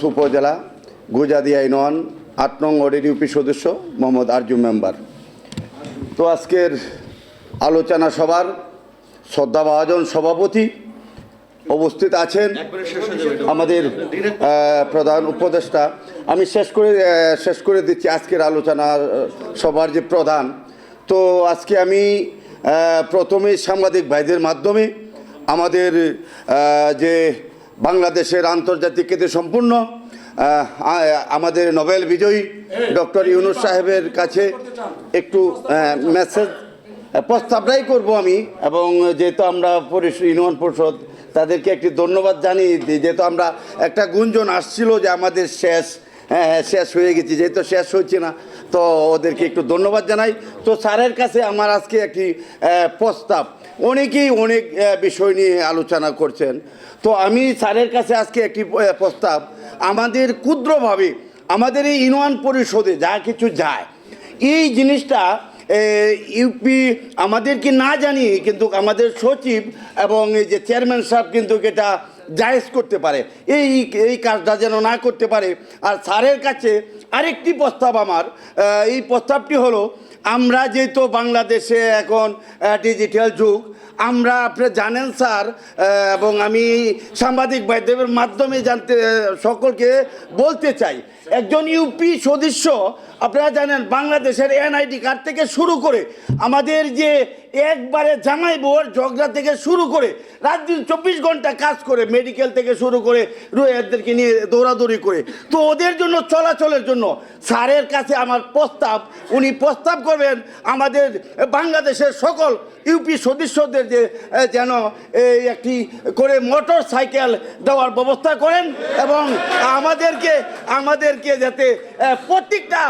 গোপালগঞ্জ উপজেলা গুজাদিয়া ইউনিয়ন আট নং ওয়ার্ডের ইউপি সদস্য মোহাম্মদ আরজু মেম্বার। তো আজকের আলোচনা সভার শ্রদ্ধাভাজন সভাপতি উপস্থিত আছেন। আমাদের প্রধান উপদেষ্টা। আমি শেষ করে শেষ করে দিচ্ছি আজকের আলোচনা সভার যে প্রধান। তো আজকে আমি প্রথমে সাংবাদিক ভাইদের মাধ্যমে আমাদের যে বাংলাদেশের আন্তর্জাতিক ক্ষেত্রে সম্পূর্ণ আমাদের নোবেল বিজয়ী ডক্টর ইউনুস সাহেবের কাছে একটু মেসেজ প্রস্তাবটাই করব আমি এবং যেহেতু আমরা ইউনিয়ন পরিষদ তাদেরকে একটি ধন্যবাদ জানিয়ে দিই যেহেতু আমরা একটা গুঞ্জন আসছিল যে আমাদের শেষ হ্যাঁ হ্যাঁ শেষ হয়ে গেছি যেহেতু শেষ হচ্ছে না তো ওদেরকে একটু ধন্যবাদ জানাই। তো স্যারের কাছে আমার আজকে একটি প্রস্তাব। অনেকেই অনেক বিষয় নিয়ে আলোচনা করছেন। তো আমি স্যারের কাছে আজকে একটি প্রস্তাব। আমাদের ক্ষুদ্রভাবে, আমাদের এই ইউনিয়ন পরিষদে যা কিছু যায়, এই জিনিসটা ইউপি আমাদেরকে না জানিয়ে কিন্তু আমাদের সচিব এবং এই যে চেয়ারম্যান সাহেব কিন্তু এটা জায়েজ করতে পারে, এই এই কাজটা যেন না করতে পারে। আর স্যারের কাছে আরেকটি প্রস্তাব আমার এই প্রস্তাবটি হলো, আমরা যেহেতু বাংলাদেশে এখন ডিজিটাল যুগ, আমরা, আপনি জানেন স্যার এবং আমি সাংবাদিক ভাইদের মাধ্যমে জানতে সকলকে বলতে চাই। একজন ইউপি সদস্য, আপনারা জানেন, বাংলাদেশের এনআইডি কার্ড থেকে শুরু করে, আমাদের যে একবারে জামাই বোর ঝগড়া থেকে শুরু করে, রাত দিন চব্বিশ ঘণ্টা কাজ করে মেডিকেল থেকে শুরু করে রোহেরদেরকে নিয়ে দৌড়াদৌড়ি করে। তো ওদের জন্য, চলাচলের জন্য স্যারের কাছে আমার প্রস্তাব, উনি প্রস্তাব করবেন আমাদের বাংলাদেশের সকল ইউপি সদস্যদের যে যেন এই একটি করে মোটর সাইকেল দেওয়ার ব্যবস্থা করেন এবং আমাদেরকে আমাদেরকে যাতে প্রত্যেকটা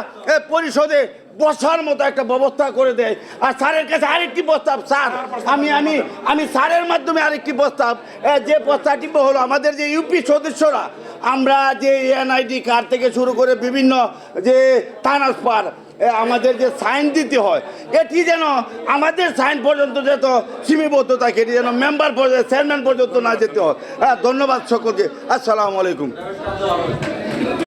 পরিষদে বসার মতো একটা ব্যবস্থা করে দেয়। আর স্যারের কাছে আরেকটি প্রস্তাব, স্যার, আমি আমি আমি স্যারের মাধ্যমে আরেকটি প্রস্তাব। যে প্রস্তাবটি হলো আমাদের যে ইউপি সদস্যরা, আমরা যে এনআইডি কার্ড থেকে শুরু করে বিভিন্ন যে ট্রান্সফার আমাদের যে সাইন দিতে হয়, এটি যেন আমাদের সাইন পর্যন্ত যেত সীমাবদ্ধ থাকে, এটি যেন মেম্বার পর্যন্ত, চেয়ারম্যান পর্যন্ত না যেতে হয়। হ্যাঁ ধন্যবাদ সকলকে। আসসালামু আলাইকুম।